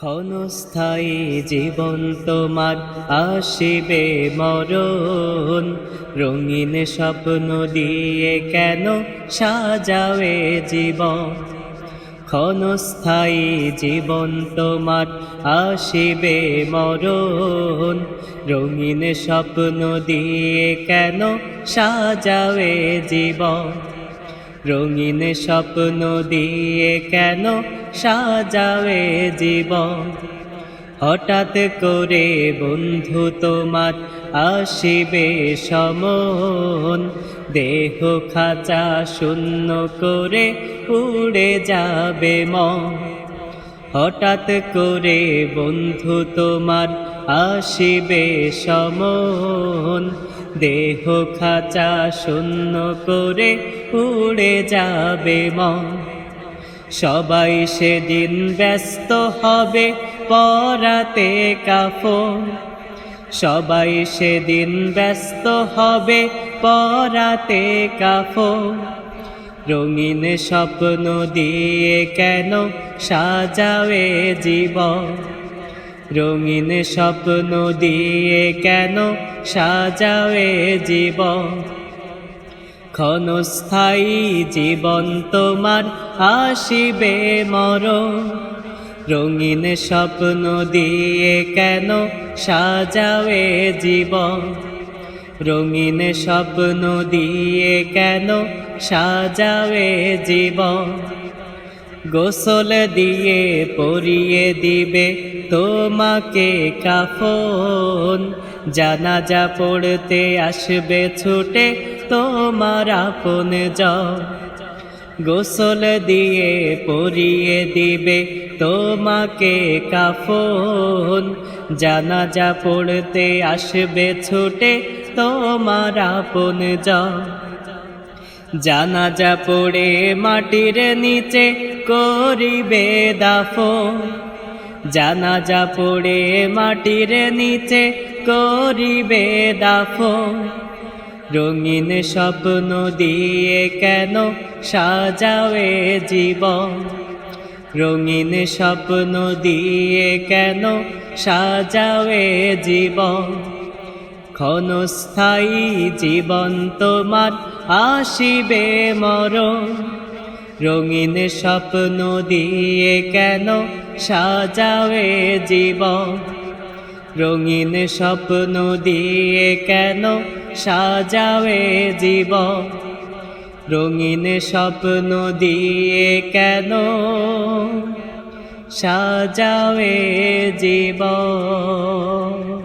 ক্ষণস্থায়ী জীবন তোমার আসিবে মরণ। রঙিন স্বপ্ন দিয়ে কেন সাজাবে জীবন? ক্ষণস্থায়ী জীবন তোমার আসিবে মরণ। রঙিন স্বপ্ন দিয়ে কেন সাজাবে জীবন? রঙিন স্বপ্ন দিয়ে কেন সাজাবে জীবন। হঠাৎ করে বন্ধু তোমার আসিবে সমন। দেহ খাঁচা শূন্য করে উড়ে যাবে মন। হঠাৎ করে বন্ধু তোমার আসিবে সমন। দেহ খাঁচা শূন্য করে উড়ে যাবে মন। সবাই সেদিন ব্যস্ত হবে পরাতে কাফন। সবাই সেদিন ব্যস্ত হবে পরাতে কাফন। রঙিন স্বপ্ন দিয়ে কেন সাজাবে জীবন? রঙিন স্বপ্ন দিয়ে কেন সাজাবে জীবন? ক্ষণস্থায়ী জীবন তোমার আসিবে মরণ। রঙিন স্বপ্ন দিয়ে কেন সাজাবে জীবন? রঙিন স্বপ্ন দিয়ে কেন সাজাবে জীবন? গোসল দিয়ে পরিয়ে দিবে তোমাকে কাফন। জানাজা পড়তে আসবে ছুটে তোমার আপন জন গোসল দিয়ে, পরিয়ে দিবে তোমাকে কাফন। জানাজা পড়তে আসবে, ছুটে তোমার আপন জন জানাজা পড়ে মাটির নিচে করিবে দাফন। জানাজা পড়ে মাটির নিচে করিবে দাফন। রঙিন স্বপ্ন দিয়ে কেন সাজাবে জীবন? রঙিন স্বপ্ন দিয়ে কেন সাজাবে জীবন? ক্ষণস্থায়ী জীবন তোমার আসিবে মরণ। রঙিন স্বপ্ন দিয়ে কেন সাজাবে জীবন? রঙিন স্বপ্ন দিয়ে কেন সাজাবে জীব রঙিন স্বপ্ন দিয়ে কেন সাজাবে জীবন?